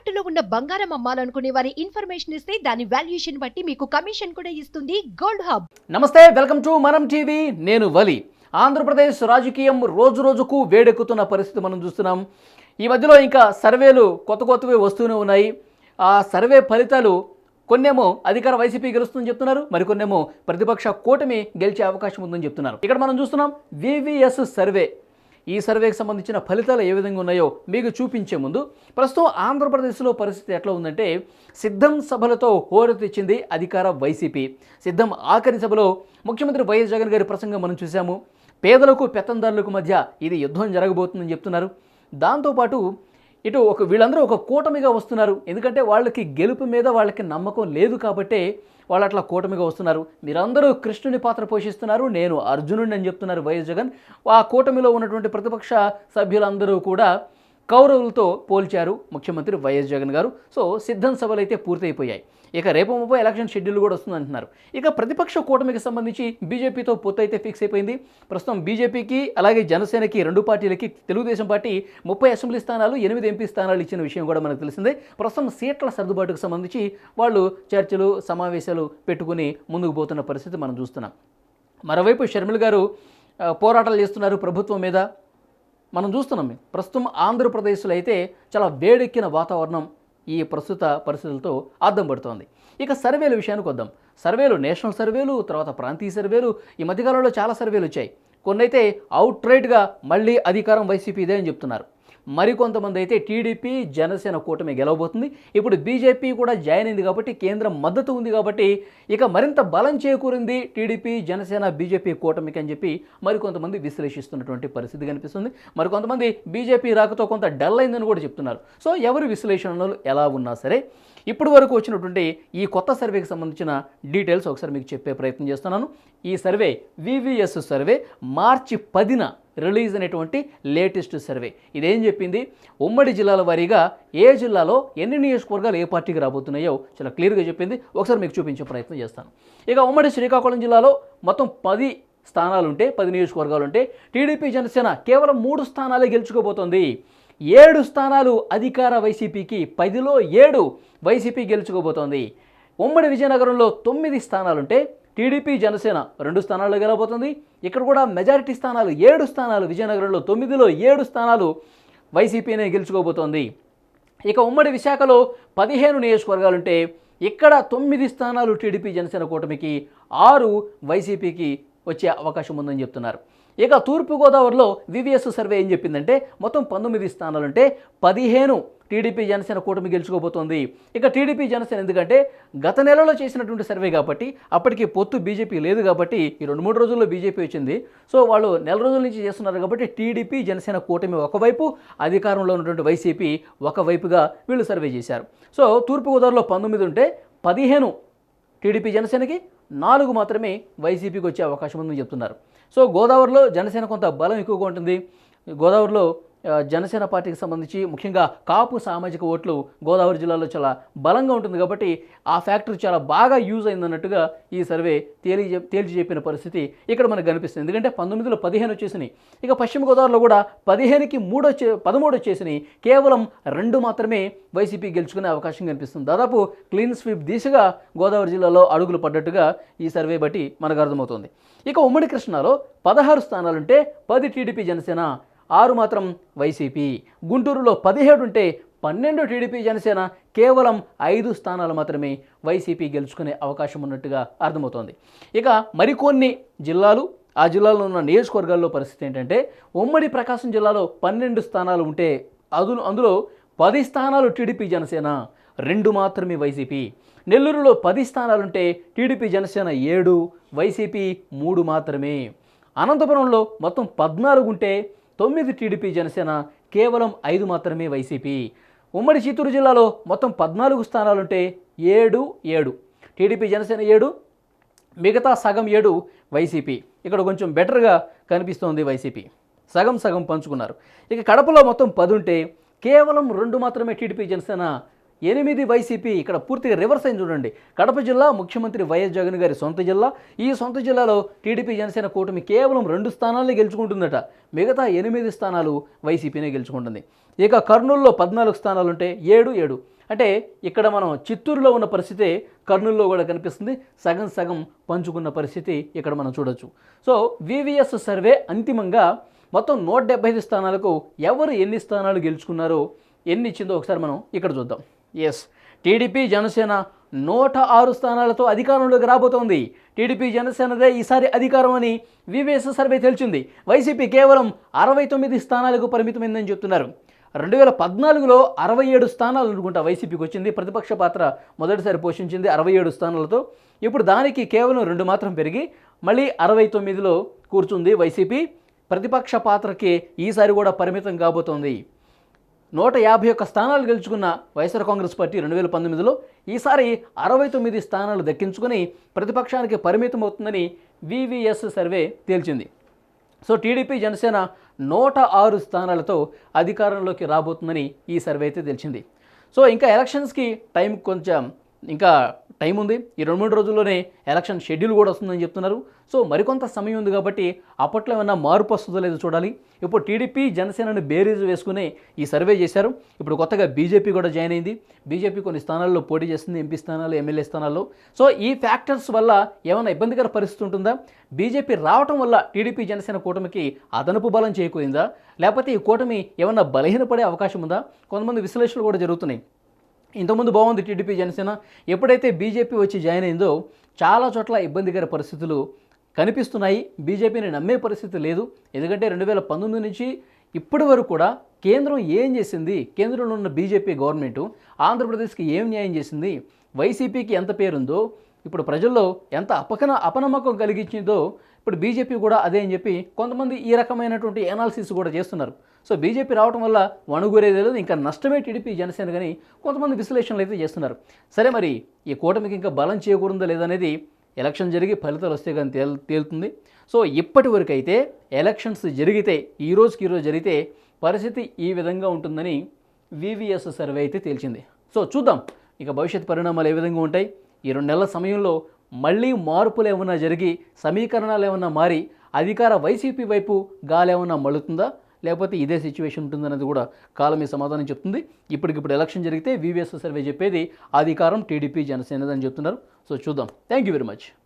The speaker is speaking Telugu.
తాకట్టులో ఉన్న బంగారం అమ్మాలనుకునే వారి ఇన్ఫర్మేషన్ ఇస్తే దాని వాల్యుయేషన్ బట్టి మీకు కమిషన్ కూడా ఇస్తుంది. గోల్డ్ హబ్ నమస్తే వెల్కమ్ టు మనం టీవీ నేను వలి. ఆంధ్రప్రదేశ్ రాజకీయం రోజు రోజుకు వేడెక్కుతున్న పరిస్థితి మనం చూస్తున్నాం. ఈ మధ్యలో ఇంకా సర్వేలు కొత్త కొత్తవి వస్తూనే ఉన్నాయి. ఆ సర్వే ఫలితాలు కొన్నేమో అధికార వైసీపీ గెలుస్తుందని చెప్తున్నారు. మరికొన్నేమో ప్రతిపక్ష కూటమి గెలిచే అవకాశం ఉందని చెప్తున్నారు. ఇక్కడ మనం చూస్తున్నాం వివిఎస్ సర్వే ఈ సర్వేకి సంబంధించిన ఫలితాలు ఏ విధంగా ఉన్నాయో మీకు చూపించే ముందు ప్రస్తుతం ఆంధ్రప్రదేశ్లో పరిస్థితి ఎట్లా ఉందంటే సిద్ధం సభలతో హోరెత్తిచ్చింది అధికార వైసీపీ. సిద్ధం ఆఖరి సభలో ముఖ్యమంత్రి వైఎస్ జగన్ గారి ప్రసంగం మనం చూసాము పేదలకు పెత్తందారులకు మధ్య ఇది యుద్ధం జరగబోతుందని చెప్తున్నారు. దాంతోపాటు ఇటు ఒక వీళ్ళందరూ ఒక కూటమిగా వస్తున్నారు. ఎందుకంటే వాళ్ళకి గెలుపు మీద వాళ్ళకి నమ్మకం లేదు కాబట్టే వాళ్ళు అట్లా కూటమిగా వస్తున్నారు. మీరందరూ కృష్ణుని పాత్ర పోషిస్తున్నారు. నేను అర్జునుడిని అని చెప్తున్నారు వైఎస్ జగన్. ఆ కూటమిలో ఉన్నటువంటి ప్రతిపక్ష సభ్యులందరూ కూడా కౌరవులతో పోల్చారు ముఖ్యమంత్రి వైఎస్ జగన్ గారు. సో సిద్ధం సభలు అయితే పూర్తయిపోయాయి. ఇక రేపు ముప్పై ఎలక్షన్ షెడ్యూల్ కూడా వస్తుంది అంటున్నారు ఇక ప్రతిపక్ష కూటమికి సంబంధించి బీజేపీతో పొత్తు అయితే ఫిక్స్ అయిపోయింది. ప్రస్తుతం బీజేపీకి అలాగే జనసేనకి రెండు పార్టీలకి తెలుగుదేశం పార్టీ ముప్పై అసెంబ్లీ స్థానాలు ఎనిమిది ఎంపీ స్థానాలు ఇచ్చిన విషయం కూడా మనకు తెలిసిందే. ప్రస్తుతం సీట్ల సర్దుబాటుకు సంబంధించి వాళ్ళు చర్చలు సమావేశాలు పెట్టుకుని ముందుకు పోతున్న పరిస్థితి మనం చూస్తున్నాం. మరోవైపు షర్మిల గారు పోరాటాలు చేస్తున్నారు ప్రభుత్వం మీద. మనం చూస్తున్నాం. ప్రస్తుతం ఆంధ్రప్రదేశ్లో అయితే చాలా వేడెక్కిన వాతావరణం ఈ ప్రస్తుత పరిస్థితులతో అద్దం పడుతోంది. ఇక సర్వేల విషయానికి వద్దాం. సర్వేలు నేషనల్ సర్వేలు తర్వాత ప్రాంతీయ సర్వేలు ఈ మధ్యకాలంలో చాలా సర్వేలు వచ్చాయి. కొన్నైతే అవుట్ రైట్గా మళ్ళీ అధికారం వైసీపీదే అని చెప్తున్నారు. మరికొంతమంది అయితే టీడీపీ జనసేన కూటమి గెలవబోతుంది. ఇప్పుడు బీజేపీ కూడా జాయిన్ అయింది కాబట్టి కేంద్రం మద్దతు ఉంది కాబట్టి ఇక మరింత బలం చేకూరింది టీడీపీ జనసేన బీజేపీ కూటమికి అని చెప్పి మరికొంతమంది విశ్లేషిస్తున్నటువంటి పరిస్థితి కనిపిస్తుంది. మరికొంతమంది బీజేపీ రాకతో కొంత డల్ అయిందని కూడా చెప్తున్నారు. సో ఎవరి విశ్లేషణలు ఎలా ఉన్నా సరే ఇప్పటి వరకు వచ్చినటువంటి ఈ కొత్త సర్వేకి సంబంధించిన డీటెయిల్స్ ఒకసారి మీకు చెప్పే ప్రయత్నం చేస్తున్నాను. ఈ సర్వే వివిఎస్ సర్వే మార్చి పదిన రిలీజ్ అయినటువంటి లేటెస్ట్ సర్వే. ఇదేం చెప్పింది? ఉమ్మడి జిల్లాల వారీగా ఏ జిల్లాలో ఎన్ని నియోజకవర్గాలు ఏ పార్టీకి రాబోతున్నాయో చాలా క్లియర్గా చెప్పింది. ఒకసారి మీకు చూపించే ప్రయత్నం చేస్తాను. ఇక ఉమ్మడి శ్రీకాకుళం జిల్లాలో మొత్తం పది స్థానాలుంటే పది నియోజకవర్గాలు ఉంటే టీడీపీ జనసేన కేవలం మూడు స్థానాలే గెలుచుకోబోతోంది. ఏడు స్థానాలు అధికార వైసీపీకి పదిలో ఏడు వైసీపీ గెలుచుకోబోతోంది. ఉమ్మడి విజయనగరంలో తొమ్మిది స్థానాలుంటే టీడీపీ జనసేన రెండు స్థానాల్లో గెలబోతుంది ఇక్కడ కూడా మెజారిటీ స్థానాలు ఏడు స్థానాలు విజయనగరంలో తొమ్మిదిలో ఏడు స్థానాలు వైసీపీనే గెలుచుకోబోతోంది. ఇక ఉమ్మడి విశాఖలో పదిహేను నియోజకవర్గాలుంటే ఇక్కడ తొమ్మిది స్థానాలు టీడీపీ జనసేన కూటమికి ఆరు వైసీపీకి వచ్చే అవకాశం ఉందని చెప్తున్నారు. ఇక తూర్పుగోదావరిలో వివిఎస్ సర్వే ఏం చెప్పిందంటే మొత్తం పంతొమ్మిది స్థానాలుంటే పదిహేను టీడీపీ జనసేన కూటమి గెలుచుకోబోతోంది. ఇక టీడీపీ జనసేన ఎందుకంటే గత నెలలో చేసినటువంటి సర్వే కాబట్టి అప్పటికి పొత్తు బీజేపీ లేదు కాబట్టి ఈ రెండు మూడు రోజుల్లో బీజేపీ వచ్చింది. సో వాళ్ళు నెల రోజుల నుంచి చేస్తున్నారు కాబట్టి టీడీపీ జనసేన కూటమి ఒకవైపు అధికారంలో ఉన్నటువంటి వైసీపీ ఒకవైపుగా వీళ్ళు సర్వే చేశారు. సో తూర్పుగోదావరిలో పంతొమ్మిది ఉంటే పదిహేను టీడీపీ జనసేనకి నాలుగు మాత్రమే వైసీపీకి వచ్చే అవకాశం ఉందని చెప్తున్నారు. సో గోదావరిలో జనసేన కొంత బలం ఎక్కువగా ఉంటుంది. గోదావరిలో జనసేన పార్టీకి సంబంధించి ముఖ్యంగా కాపు సామాజిక ఓట్లు గోదావరి జిల్లాలో చాలా బలంగా ఉంటుంది కాబట్టి ఆ ఫ్యాక్టర్ చాలా బాగా యూజ్ అయిందన్నట్టుగా ఈ సర్వే తేలి తేల్చి చెప్పిన పరిస్థితి ఇక్కడ మనకు కనిపిస్తుంది. ఎందుకంటే పంతొమ్మిదిలో పదిహేను వచ్చేసినాయి. ఇక పశ్చిమ గోదావరిలో కూడా పదిహేనుకి మూడు వచ్చే పదమూడు వచ్చేసినాయి. కేవలం రెండు మాత్రమే వైసీపీ గెలుచుకునే అవకాశం కనిపిస్తుంది. దాదాపు క్లీన్ స్వీప్ దిశగా గోదావరి జిల్లాలో అడుగులు పడ్డట్టుగా ఈ సర్వే బట్టి మనకు అర్థమవుతుంది. ఇక ఉమ్మడి కృష్ణాలో పదహారు స్థానాలుంటే పది టీడీపీ జనసేన ఆరు మాత్రం వైసీపీ. గుంటూరులో పదిహేడు ఉంటే పన్నెండు టీడీపీ జనసేన కేవలం ఐదు స్థానాలు మాత్రమే వైసీపీ గెలుచుకునే అవకాశం ఉన్నట్టుగా అర్థమవుతోంది. ఇక మరికొన్ని జిల్లాలు ఆ జిల్లాలో ఉన్న నియోజకవర్గాల్లో పరిస్థితి ఏంటంటే ఉమ్మడి ప్రకాశం జిల్లాలో పన్నెండు స్థానాలు ఉంటే అదును అందులో పది స్థానాలు టీడీపీ జనసేన రెండు మాత్రమే వైసీపీ. నెల్లూరులో పది స్థానాలుంటే టీడీపీ జనసేన ఏడు వైసీపీ మూడు మాత్రమే. అనంతపురంలో మొత్తం పద్నాలుగు ఉంటే తొమ్మిది టీడీపీ జనసేన కేవలం ఐదు మాత్రమే వైసీపీ. ఉమ్మడి చిత్తూరు జిల్లాలో మొత్తం పద్నాలుగు స్థానాలుంటే ఏడు ఏడు. టీడీపీ జనసేన ఏడు మిగతా సగం ఏడు వైసీపీ. ఇక్కడ కొంచెం బెటర్గా కనిపిస్తోంది వైసీపీ. సగం సగం పంచుకున్నారు. ఇక కడపలో మొత్తం పది ఉంటే కేవలం రెండు మాత్రమే టీడీపీ జనసేన ఎనిమిది వైసీపీ ఇక్కడ పూర్తిగా రివర్స్ అయింది చూడండి. కడప జిల్లా ముఖ్యమంత్రి వైఎస్ జగన్ గారి సొంత జిల్లా. ఈ సొంత జిల్లాలో టీడీపీ జనసేన కూటమి కేవలం రెండు స్థానాలనే గెలుచుకుంటుందట. మిగతా ఎనిమిది స్థానాలు వైసీపీనే గెలుచుకుంటుంది. ఇక కర్నూలులో పద్నాలుగు స్థానాలు ఉంటే ఏడు ఏడు. అంటే ఇక్కడ మనం చిత్తూరులో ఉన్న పరిస్థితి కర్నూలులో కూడా కనిపిస్తుంది. సగం సగం పంచుకున్న పరిస్థితి ఇక్కడ మనం చూడొచ్చు. సో వివిఎస్ సర్వే అంతిమంగా మొత్తం నూట డెబ్బై ఐదు స్థానాలకు ఎవరు ఎన్ని స్థానాలు గెలుచుకున్నారో ఎన్ని ఇచ్చిందో ఒకసారి మనం ఇక్కడ చూద్దాం. ఎస్ టీడీపీ జనసేన నూట ఆరు స్థానాలతో అధికారంలోకి రాబోతోంది. టీడీపీ జనసేనదే ఈసారి అధికారం అని వివిఎస్ సర్వే తెలిసింది. వైసీపీ కేవలం అరవై తొమ్మిది స్థానాలకు పరిమితమైందని చెప్తున్నారు. రెండు వేల పద్నాలుగులో అరవై ఏడు స్థానాలు అనుకుంటా వైసీపీకి వచ్చింది. ప్రతిపక్ష పాత్ర మొదటిసారి పోషించింది అరవై ఏడు స్థానాలతో. ఇప్పుడు దానికి కేవలం రెండు మాత్రం పెరిగి మళ్ళీ అరవై తొమ్మిదిలో కూర్చుంది వైసీపీ. ప్రతిపక్ష పాత్రకి ఈసారి కూడా పరిమితం కాబోతోంది. నూట యాభై ఒక్క స్థానాలు గెలుచుకున్న వైఎస్ఆర్ కాంగ్రెస్ పార్టీ రెండు వేల పంతొమ్మిదిలో ఈసారి అరవై తొమ్మిది స్థానాలు దక్కించుకుని ప్రతిపక్షానికి పరిమితమవుతుందని వివిఎస్ సర్వే తేల్చింది. సో టీడీపీ జనసేన నూట ఆరు స్థానాలతో అధికారంలోకి రాబోతుందని ఈ సర్వే అయితే తెలిసింది సో ఇంకా ఎలక్షన్స్కి టైం కొంచెం ఇంకా టైం ఉంది. ఈ రెండు మూడు రోజుల్లోనే ఎలక్షన్ షెడ్యూల్ కూడా వస్తుందని చెప్తున్నారు. సో మరికొంత సమయం ఉంది కాబట్టి అప్పట్లో ఏమైనా మార్పు వస్తుందో లేదో చూడాలి. ఇప్పుడు టీడీపీ జనసేనని బేరీజ్ వేసుకుని ఈ సర్వే చేశారు. ఇప్పుడు కొత్తగా బీజేపీ కూడా జాయిన్ అయింది. బీజేపీ కొన్ని స్థానాల్లో పోటీ చేస్తుంది ఎంపీ స్థానాలు ఎమ్మెల్యే స్థానాల్లో. సో ఈ ఫ్యాక్టర్స్ వల్ల ఏమైనా ఇబ్బందికర పరిస్థితి ఉంటుందా? బీజేపీ రావటం వల్ల టీడీపీ జనసేన కూటమికి అదనపు బలం చేకూరిందా? లేకపోతే ఈ కూటమి ఏమన్నా బలహీనపడే అవకాశం ఉందా? కొంతమంది విశ్లేషణలు కూడా జరుగుతున్నాయి. ఇంతకుముందు బాగుంది టీడీపీ జనసేన. ఎప్పుడైతే బీజేపీ వచ్చి జాయిన్ అయిందో చాలా చోట్ల ఇబ్బందికర పరిస్థితులు కనిపిస్తున్నాయి. బీజేపీని నమ్మే పరిస్థితి లేదు. ఎందుకంటే రెండు వేల పంతొమ్మిది నుంచి ఇప్పటి వరకు కూడా కేంద్రం ఏం చేసింది? కేంద్రంలో ఉన్న బీజేపీ గవర్నమెంట్ ఆంధ్రప్రదేశ్కి ఏం న్యాయం చేసింది? వైసీపీకి ఎంత పేరుందో? ఇప్పుడు ప్రజల్లో ఎంత అపకన అపనమ్మకం కలిగించిందో ఇప్పుడు బీజేపీ కూడా అదే అని చెప్పి కొంతమంది ఈ రకమైనటువంటి ఎనాలిసిస్ కూడా చేస్తున్నారు. సో బీజేపీ రావడం వల్ల వణుగురేదే లేదు ఇంకా నష్టమే టీడీపీ జనసేన కానీ కొంతమంది విశ్లేషణలు అయితే చేస్తున్నారు. సరే మరి ఈ కూటమికి ఇంకా బలం చేకూరుందా లేదనేది ఎలక్షన్ జరిగి ఫలితాలు వస్తే కానీ తేల్ తేలుతుంది. సో ఇప్పటి వరకు అయితే ఎలక్షన్స్ జరిగితే ఈ రోజుకి ఈరోజు జరిగితే పరిస్థితి ఈ విధంగా ఉంటుందని వివిఎస్ సర్వే అయితే తేల్చింది. సో చూద్దాం ఇక భవిష్యత్ పరిణామాలు ఏ విధంగా ఉంటాయి? ఈ రెండు నెలల సమయంలో మళ్ళీ మార్పులు ఏమైనా జరిగి సమీకరణాలు ఏమైనా మారి అధికార వైసీపీ వైపు గాలి ఏమైనా మళ్ళుతుందా? లేకపోతే ఇదే సిచ్యువేషన్ ఉంటుందనేది కూడా కాలమే సమాధానం చెప్తుంది. ఇప్పటికిప్పుడు ఎలక్షన్ జరిగితే వివిఎస్ సర్వే చెప్పేది అధికారం టీడీపీ జనసేనదని చెప్తున్నారు. సో చూద్దాం. Thank you very much